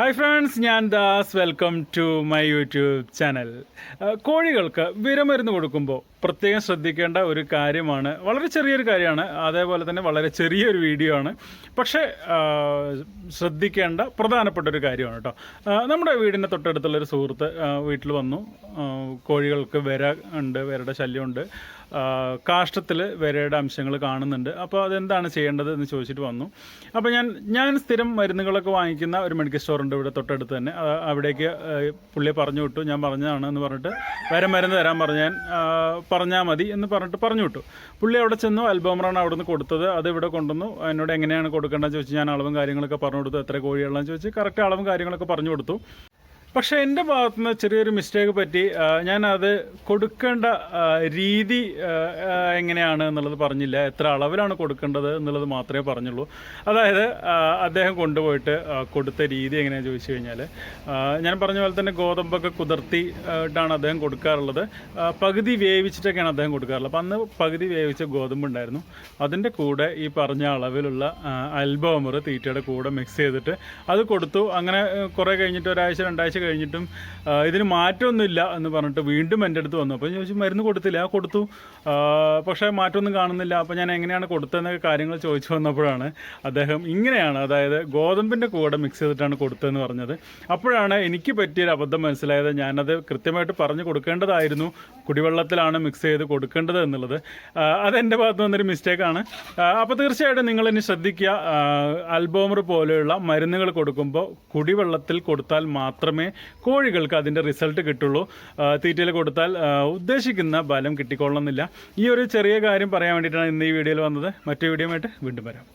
Hi friends ഞാൻ Das. Welcome to my YouTube channel കോഴികൾക്ക് വിരമരുന്ന് കൊടുക്കുമ്പോൾ പ്രത്യേകം ശ്രദ്ധിക്കേണ്ട ഒരു കാര്യമാണ്. വളരെ ചെറിയൊരു കാര്യമാണ്. അതേപോലെ തന്നെ വളരെ ചെറിയൊരു വീഡിയോ ആണ്. പക്ഷേ ശ്രദ്ധിക്കേണ്ട പ്രധാനപ്പെട്ട ഒരു കാര്യമാണ് കേട്ടോ. നമ്മുടെ വീടിന്റെ തൊട്ടടുത്തുള്ള ഒരു സുഹൃത്ത് വീട്ടിൽ വന്നു. കോഴികൾക്ക് വിര ഉണ്ട് വിരയുടെ ശല്യമുണ്ട്. കാഷ്ടത്തിൽ വിരയുടെ അംശങ്ങൾ കാണുന്നുണ്ട്. അപ്പോൾ അതെന്താണ് ചെയ്യേണ്ടത് എന്ന് ചോദിച്ചിട്ട് വന്നു. അപ്പോൾ ഞാൻ ഞാൻ സ്ഥിരം മരുന്നുകളൊക്കെ വാങ്ങിക്കുന്ന ഒരു മെഡിക്കൽ സ്റ്റോർ ഉണ്ട് ഇവിടെ തൊട്ടടുത്ത് തന്നെ. അവിടേക്ക് പുള്ളിയെ പറഞ്ഞു വിട്ടു. ഞാൻ പറഞ്ഞതാണ് എന്ന് പറഞ്ഞിട്ട് വേറെ മരുന്ന് തരാൻ പറഞ്ഞു ഞാൻ പറഞ്ഞാൽ മതി എന്ന് പറഞ്ഞിട്ട് പറഞ്ഞു വിട്ടു. പുള്ളി അവിടെ ചെന്നു. അൽബോമറാണ് അവിടെ നിന്ന് കൊടുത്തത് അത് ഇവിടെ കൊണ്ടുവന്നു. എന്നോട് എങ്ങനെയാണ് കൊടുക്കേണ്ടതെന്ന് ചോദിച്ചു ഞാൻ അളവും കാര്യങ്ങളൊക്കെ പറഞ്ഞു കൊടുത്തു. എത്ര കോഴിയുള്ളതെന്ന് ചോദിച്ച് കറക്റ്റ് അളവും കാര്യങ്ങളൊക്കെ പറഞ്ഞു കൊടുത്തു. പക്ഷേ എന്റെ ഭാഗത്തു നിന്ന് ചെറിയൊരു മിസ്റ്റേക്ക് പറ്റി. ഞാനത് കൊടുക്കേണ്ട രീതി എങ്ങനെയാണ് എന്നുള്ളത് പറഞ്ഞില്ല. എത്ര അളവിലാണ് കൊടുക്കേണ്ടത് എന്നുള്ളത് മാത്രമേ പറഞ്ഞുള്ളൂ. അതായത് അദ്ദേഹം കൊണ്ടുപോയിട്ട് കൊടുത്ത രീതി എങ്ങനെയാണെന്ന് ചോദിച്ചു കഴിഞ്ഞാൽ ഞാൻ പറഞ്ഞ പോലെ തന്നെ ഗോതമ്പൊക്കെ കുതിർത്തി ഇട്ടാണ് അദ്ദേഹം കൊടുക്കാറുള്ളത്. പകുതി വേവിച്ചിട്ടൊക്കെയാണ് അദ്ദേഹം കൊടുക്കാറുള്ളത്. അപ്പം അന്ന് പകുതി വേവിച്ച ഗോതമ്പ് ഉണ്ടായിരുന്നു. അതിന്റെ കൂടെ ഈ പറഞ്ഞ അളവിലുള്ള അൽബോമർ തീറ്റയുടെ കൂടെ മിക്സ് ചെയ്തിട്ട് അത് കൊടുത്തു. അങ്ങനെ കുറേ കഴിഞ്ഞിട്ട് ഒരാഴ്ച രണ്ടാഴ്ച കഴിഞ്ഞിട്ടും ഇതിന് മാറ്റമൊന്നുമില്ല എന്ന് പറഞ്ഞിട്ട് വീണ്ടും എന്റെ അടുത്ത് വന്നു. അപ്പോൾ ചോദിച്ചു മരുന്ന് കൊടുത്തില്ല? കൊടുത്തു. പക്ഷേ മാറ്റമൊന്നും കാണുന്നില്ല. അപ്പോൾ ഞാൻ എങ്ങനെയാണ് കൊടുത്തതെന്നൊക്കെ കാര്യങ്ങൾ ചോദിച്ചു വന്നപ്പോഴാണ് അദ്ദേഹം ഇങ്ങനെയാണ് അതായത് ഗോതമ്പിന്റെ കൂടെ മിക്സ് ചെയ്തിട്ടാണ് കൊടുത്തതെന്ന് പറഞ്ഞത്. അപ്പോഴാണ് എനിക്ക് പറ്റിയൊരു അബദ്ധം മനസ്സിലായത്. ഞാനത് കൃത്യമായിട്ട് പറഞ്ഞു കൊടുക്കേണ്ടതായിരുന്നു. കുടിവെള്ളത്തിലാണ് മിക്സ് ചെയ്ത് കൊടുക്കേണ്ടത് എന്നുള്ളത്. അതെന്റെ ഭാഗത്ത് നിന്നൊരു മിസ്റ്റേക്കാണ് അപ്പോൾ തീർച്ചയായിട്ടും നിങ്ങൾ ഇനി ശ്രദ്ധിക്കുക. അൽബോമർ പോലെയുള്ള മരുന്നുകൾ കൊടുക്കുമ്പോൾ കുടിവെള്ളത്തിൽ കൊടുത്താൽ മാത്രമേ കോഴികൾക്ക് അതിന്റെ റിസൾട്ട് കിട്ടുള്ളൂ. തീറ്റയിൽ കൊടുത്താൽ ഉദ്ദേശിക്കുന്ന ഫലം കിട്ടിക്കൊള്ളണമെന്നില്ല ഈ ഒരു ചെറിയ കാര്യം പറയാൻ വേണ്ടിയിട്ടാണ് ഇന്ന് ഈ വീഡിയോയിൽ വന്നത്. മറ്റു വീഡിയോ വീണ്ടും വരാം.